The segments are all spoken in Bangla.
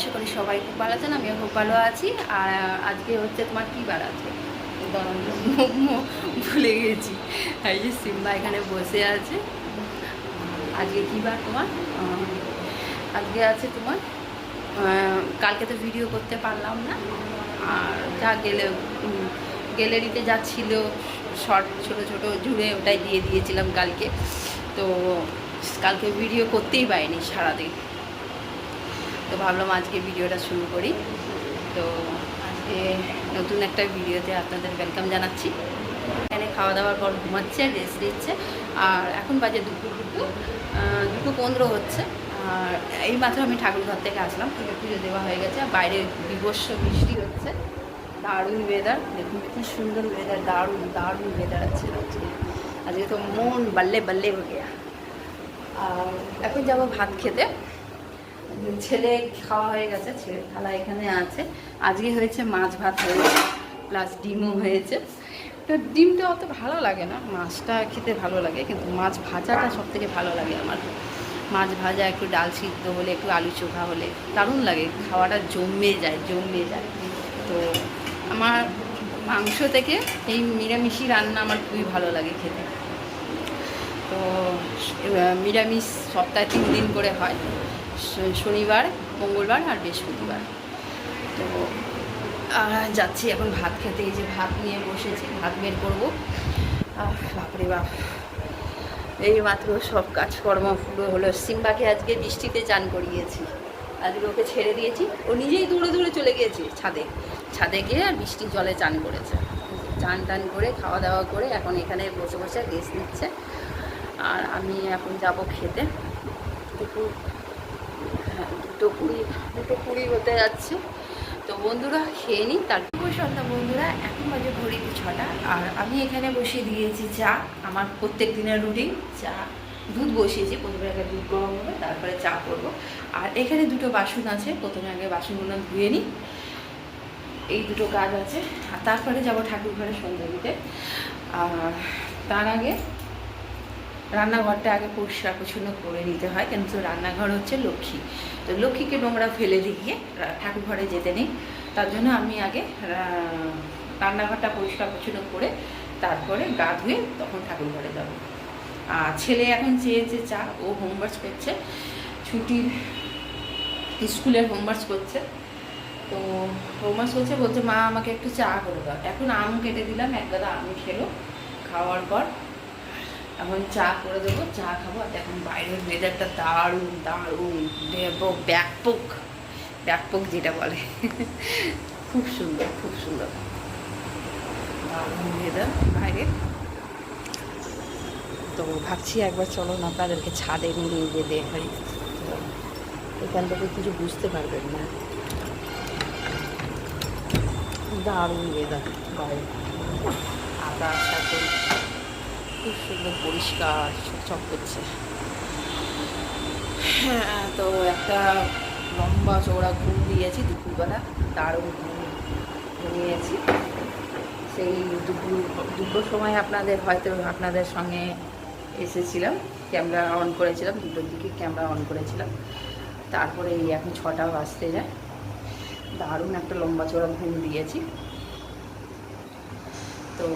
আশা করি সবাই খুব ভালো আছেন, আমিও খুব ভালো আছি। আর আজকে হচ্ছে তোমার কী বার আছে? ভুলে গেছি। এই যে সিম্বা এখানে বসে আছে। আজকে কী বার তোমার? আজকে আছে তোমার কালকে তো ভিডিও করতে পারলাম না। আর যা গেলে গ্যালারিতে যা ছিল শর্ট ছোট ছোট, জুড়ে ওটাই দিয়ে দিয়েছিলাম কালকে। তো কালকে ভিডিও করতেই পারিনি সারাদিন। তো ভাবলাম আজকে ভিডিওটা শুরু করি। তো আজকে নতুন একটা ভিডিওতে আপনাদের ওয়েলকাম জানাচ্ছি। এখানে খাওয়া দাওয়ার পর ঘুমাচ্ছে রেস্ট দিচ্ছে আর এখন বাজে দুপুর দুটো দুটো পনেরো হচ্ছে। আর এই মাত্র আমি ঠাকুরঘর থেকে আসলাম পুজো পুজো দেওয়া হয়ে গেছে। বাইরে বিভস্ম বৃষ্টি হচ্ছে। দারুণ ওয়েদার দেখুন কি সুন্দর ওয়েদার দারুণ দারুণ ওয়েদার আছে আজকে। আজকে তো মন বাল্লে বাল্লে হয়ে গেয়া আর এখন যাব ভাত খেতে। ছেলে খাওয়া হয়ে গেছে ছেলের থালা এখানে আছে। আজকে হয়েছে মাছ ভাত হয়েছে প্লাস ডিমও হয়েছে। তো ডিমটা অত ভালো লাগে না, মাছটা খেতে ভালো লাগে, কিন্তু মাছ ভাজাটা সব থেকে ভালো লাগে আমার। মাছ ভাজা একটু ডাল সিদ্ধ হলে, একটু আলু চোখা হলে, দারুণ লাগে, খাওয়াটা জমে যায় জমে যায়। তো আমার মাংস থেকে এই নিরামিষই রান্না আমার খুবই ভালো লাগে খেতে। তো নিরামিষ সপ্তাহে তিন দিন করে হয়। শনিবার, মঙ্গলবার আর বৃহস্পতিবার। তো যাচ্ছি এখন ভাত খেতে, এই যে ভাত নিয়ে বসেছি, ভাত বের করব। বাপরে বাপ। এই মাত্র সব কাজকর্ম পুরো হলো। সিম্বাকে আজকে বৃষ্টিতে চান করিয়েছি। আজকে ওকে ছেড়ে দিয়েছি। ও নিজেই দূরে দূরে চলে গিয়েছে ছাদে। ছাদে গিয়ে আর বৃষ্টির জলে চান করেছে। চান টান করে, খাওয়া দাওয়া করে এখন এখানে বসে বসে রেস্ট নিচ্ছে। আর আমি এখন যাব খেতে। দুপুর দুটো কুড়ি দুটো কুড়ি হতে যাচ্ছে। তো বন্ধুরা, খেয়ে নিই তারপর সন্ধ্যা বন্ধুরা, এখন বাজে ঘড়িতে ছটা, আর আমি এখানে বসিয়ে দিয়েছি চা, আমার প্রত্যেক দিনের রুটিন। চা, দুধ বসিয়েছি, প্রথমে আগে দুধ গরম হবে, তারপরে চা করব। আর এখানে দুটো বাসন আছে, প্রথমে আগে বাসনগুলো ধুয়ে নিই। এই দুটো কাজ আছে, আর তারপরে যাব ঠাকুর ঘরে সন্ধ্যা দিতে। আর তার আগে রান্নাঘরটা আগে পরিষ্কার পরিচ্ছন্ন করে নিতে হয় কিন্তু রান্নাঘর হচ্ছে লক্ষ্মী। তো লক্ষ্মীকে নোংরা ফেলে দিয়ে ঠাকুর ঘরে যেতে নেই। তার জন্য আমি আগে রান্নাঘরটা পরিষ্কার পরিচ্ছন্ন করে তারপরে গা ধুয়ে তখন ঠাকুর ঘরে যাব। আর ছেলে এখন চেয়েছে চা, ও হোমওয়ার্ক করছে ছুটির স্কুলের হোমওয়ার্ক করছে। তো হোমওয়ার্ক করছে বলছে, মা, আমাকে একটু চা করে দাও। এখন আম কেটে দিলাম, এক গাদা আম খেলো, খাওয়ার পর এখন চা করে দেবো, চা খাব। আর এখন বাইরের ওয়েদারটা দারুণ দারুণ। ব্যাপক ব্যাপক ব্যাপক যেটা বলে। খুব সুন্দর খুব সুন্দর। দারুণ ওয়েদার বাইরে। তো ভাবছি একবার চলো না আপনাদেরকে ছাদে নিয়ে গিয়ে দেখাই। তো এখান থেকে কিছু বুঝতে পারবেন না। দারুণ ওয়েদার বাইরে। আকাশ খুব সুন্দর পরিষ্কার চকচক করছে। হ্যাঁ তো একটা লম্বা চওড়া ঘুম দিয়েছি দুপুরবেলা দারুণ ঘুম ঘুমিয়েছি। সেই দুপুর দুটোর সময় আপনাদের হয়তো আপনাদের সঙ্গে এসেছিলাম, ক্যামেরা অন করেছিলাম, দুটোর দিকে ক্যামেরা অন করেছিলাম। তারপরে এই এখন ছটা বাজতে যায়। দারুণ একটা লম্বা চওড়া ঘুম দিয়েছি। তো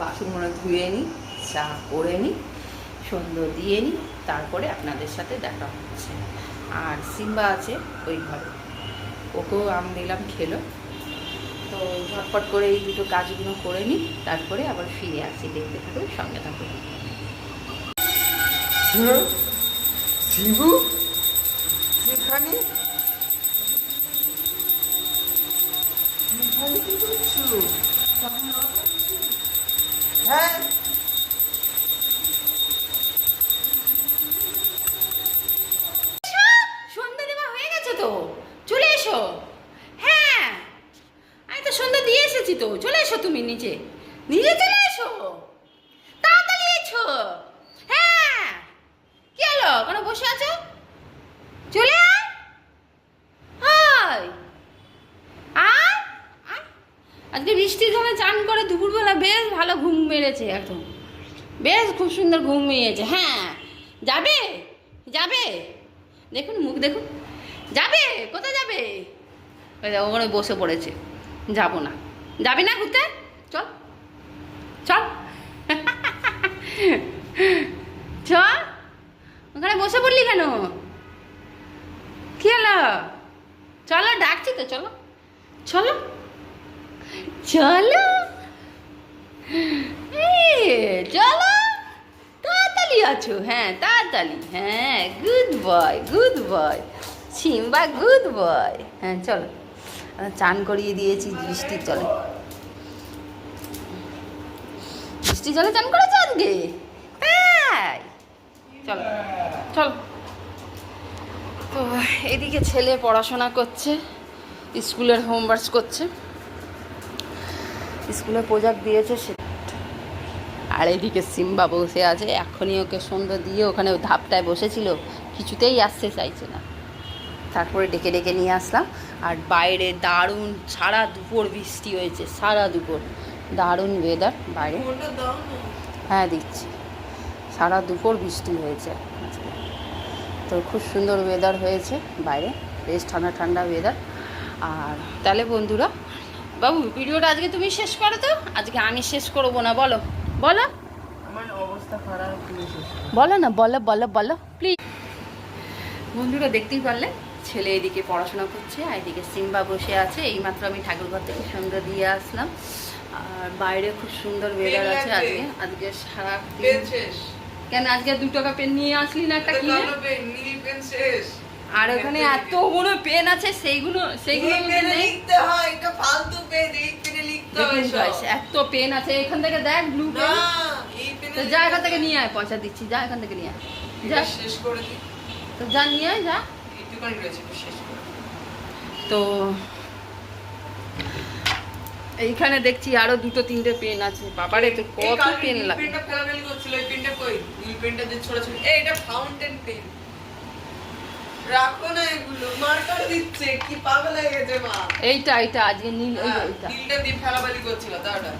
বাসনগুলো ধুয়ে নিই, চা করে নিই সুন্দর দিয়ে নিই, তারপরে আপনাদের সাথে দেখা হচ্ছে। আর সিম্বা আছে ওই ঘরে। ওকেও আম দিলাম, খেলো। তো ঝটপট করে এই দুটো কাজগুলো করে নিই, তারপরে আবার ফিরে আসি। দেখতে থাকুন, সঙ্গে থাকুন। শিবু এখানে কি করছ? হ্যাঁ। এসো। হ্যাঁ। আমি তো সন্ধ্যা দিয়ে এসেছি তো। চলে এসো তুমি নিজে। চলে এসো। হ্যাঁ। হলো? বসে আছো? চলে আয় আয় আয় আয়। আজকে বৃষ্টির জন্য চান করে দুপুরবেলা বেশ ভালো ঘুম মেরেছে একদম বেশ খুব সুন্দর ঘুম মেয়েছে হ্যাঁ যাবে? যাবে? দেখুন, মুখ দেখুন। যাবে? কোথায় যাবে? ওখানে বসে পড়েছে। যাব না। যাবি না ঘুরতে? চল। চল। চল। ওখানে বসে পড়লি কেন? কি হলো? চলো, ডাকছি তো, চলো। চলো। চলো। চলো। তাড়াতাড়ি আছো। হ্যাঁ তাড়াতাড়ি। হ্যাঁ good boy good boy Simba good boy হ্যাঁ চলো। চান করিয়ে দিয়েছি বৃষ্টির জলে বৃষ্টির জলে চান করেছ আজকে? তাই চলো চলো। তো এদিকে ছেলে পড়াশোনা করছে, স্কুলের হোমওয়ার্কস করছে। স্কুলে প্রোজেক্ট দিয়েছে সে আর এদিকে সিম্বা বসে আছে এখনই ওকে সন্ধ্যা দিয়ে ওখানে ধাপটায় বসেছিল কিছুতেই আসতে চাইছে না। তারপরে ডেকে ডেকে নিয়ে আসলাম আর বাইরে দারুণ সারা দুপুর বৃষ্টি হয়েছে সারা দুপুর। দারুণ ওয়েদার বাইরে। হ্যাঁ দিচ্ছি। সারা দুপুর বৃষ্টি হয়েছে। তো খুব সুন্দর ওয়েদার হয়েছে বাইরে বেশ ঠান্ডা ঠান্ডা ওয়েদার আর তাহলে বন্ধুরা বাবু ভিডিওটা আজকে তুমি শেষ করো তো? আজকে আমি শেষ করব না বলো। বলো। আমার অবস্থা খারাপ শেষ বলো না বলো বলো বলো প্লিজ বন্ধুরা দেখতেই পারলে? ছেলে এদিকে পড়াশোনা করছে আর এদিকে সিম্বা বসে আছে। এইমাত্র আমি ঠাকুরঘর থেকে সন্ধ্যা দিয়ে আসলাম। আর বাইরে খুব সুন্দর ওয়েদার আছে আজকে। আজকে সারা পেন শেষ। কেন আজকে দু টাকা পেন নিয়ে আসলি না একটা কিনে? পেন শেষ। আর ওখানে এতগুলো পেন আছে সেইগুলো সেইগুলো লিখতে হয় এটা ফালতু পেন এই পেনে লিখতে হয় এত পেন আছে এখান থেকে দেখ ব্লু পেন এই পেনে তো যা এখান থেকে নিয়ে আয় পয়সা দিচ্ছি যা এখান থেকে নিয়ে আয়। যা। শেষ করে দিই। তো যা নিয়ে আয় যা। তো এইখানে দেখছি আরও দুটো তিনটে পেন আছে। বাবারে তো কত পেন লাগে। পেনটা ফেলাফেলি করছিল? এই পেনটা কই? নীল পেনটা যে ছোড়া এই এটা ফাউন্টেন পেন রাখো না এগুলো মার্কার দিচ্ছে কি পাগল হয়ে গেছে মা। এইটা এইটা আজকে নীল ওই হ্যাঁ, ওইটা নীলটা দিয়ে ফেলাফেলি করছিল দাঁড়া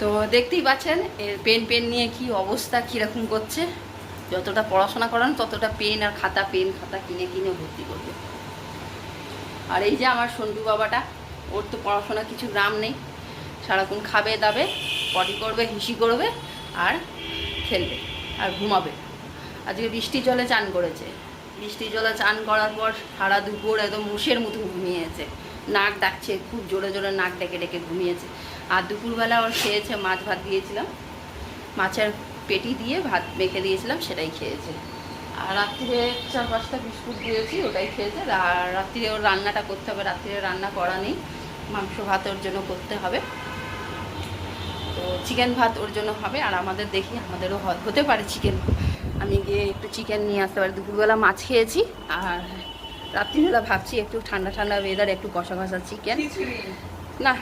তো দেখতেই পাচ্ছেন এর পেন পেন নিয়ে কি অবস্থা কীরকম করছে। যতটা পড়াশোনা করান ততটা পেন আর খাতা পেন খাতা কিনে কিনে ভর্তি করবে। আর এই যে আমার সন্টু বাবাটা ওর তো পড়াশোনা কিছু গ্রাম নেই। সারাক্ষণ খাবে দাবে পটি করবে হিসি করবে আর খেলবে আর ঘুমাবে। আজকে বৃষ্টি জলে চান করেছে। বৃষ্টি জলে চান করার পর সারা দুপুর একদম মুষের মতো ঘুমিয়েছে। নাক ডাকছে, খুব জোরে জোরে নাক ডেকে ডেকে ঘুমিয়েছে। আর দুপুরবেলা ওর খেয়েছে, মাছ ভাত দিয়েছিলাম। মাছের পেটি দিয়ে ভাত মেখে দিয়েছিলাম, সেটাই খেয়েছে। আর রাত্রিরে চার পাঁচটা বিস্কুট দিয়েছি, ওটাই খেয়েছে। আর রাত্রিরে ওর রান্নাটা করতে হবে রাত্রিরে রান্না করা নেই। মাংস ভাত ওর জন্য করতে হবে। তো চিকেন ভাত ওর জন্য হবে, আর আমাদের দেখি, আমাদেরও হতে পারে চিকেন আমি গিয়ে একটু চিকেন নিয়ে আসতে পারি। দুপুরবেলা মাছ খেয়েছি আর রাত্রিবেলা ভাবছি একটু ঠান্ডা ঠান্ডা ওয়েদার একটু কষা কষা চিকেন না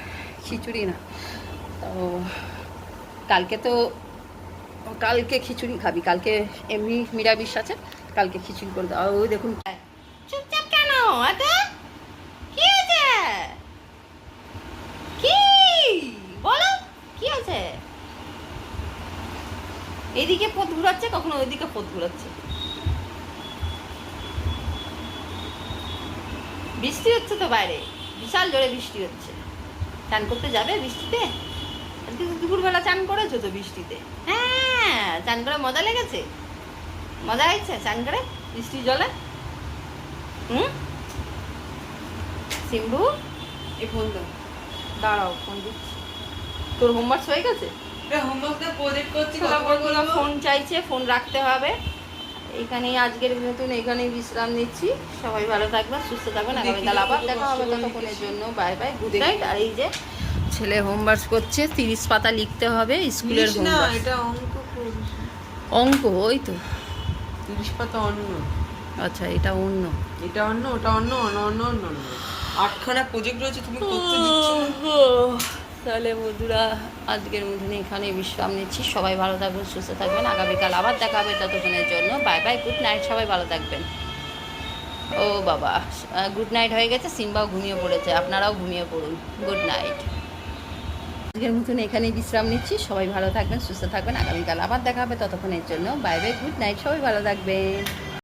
খিচুড়ি না। তো কালকে তো কালকে খিচুড়ি খাবি। কালকে এমনি নিরামিষ আছে কালকে খিচুড়ি করে দেওয়া ওই দেখুন। চুপচাপ কেন? এত কি হয়েছে কি বলো কি আছে এদিকে পথ ঘুরাচ্ছে, কখনো ওইদিকে পথ ঘুরাচ্ছে। বৃষ্টি হচ্ছে তো বাইরে, বিশাল জোরে বৃষ্টি হচ্ছে। চান করতে যাবে বৃষ্টিতে? দুপুরবেলা চান করেছ তো বৃষ্টিতে? হ্যাঁ চান করে মজা লেগেছে। মজা হয়েছে চান করে বৃষ্টির জলে? হুম? সিম্বু, এই ফোন দাঁড়াও, ফোন দিচ্ছি। তোর হোমওয়ার্ক হয়ে গেছে? বলব? ফোন চাইছে ফোন রাখতে হবে। এইখানেই আজকের নতুন এখানেই বিশ্রাম নিচ্ছি। সবাই ভালো থাকবে সুস্থ থাকবেন আগামীকাল আবার দেখা হবে ততক্ষণের জন্য। বাই বাই গুড নাইট আর এই যে ছেলে হোমওয়ার্ক করছে তিরিশ পাতা লিখতে হবে স্কুলের অঙ্ক অঙ্ক ওই তো। তিরিশ পাতা অন্য। আচ্ছা এটা অন্য। এটা অন্য ওটা অন্য অন্য অন্য অন্য আটখানা প্রজেক্ট রয়েছে তুমি করতে দিচ্ছ তাহলে বন্ধুরা, আজকের মতন এখানে বিশ্রাম নিচ্ছি। সবাই ভালো থাকবেন, সুস্থ থাকবেন। আগামীকাল আবার দেখা হবে ততক্ষণের জন্য। বাই বাই গুড নাইট সবাই ভালো থাকবেন। ও বাবা গুড নাইট হয়ে গেছে, সিম্বাও ঘুমিয়ে পড়েছে। আপনারাও ঘুমিয়ে পড়ুন। গুড নাইট আজকের মতন এখানেই বিশ্রাম নিচ্ছি। সবাই ভালো থাকবেন, সুস্থ থাকবেন। আগামীকাল আবার দেখা হবে ততক্ষণের জন্য। বাই বাই গুড নাইট সবাই ভালো থাকবেন।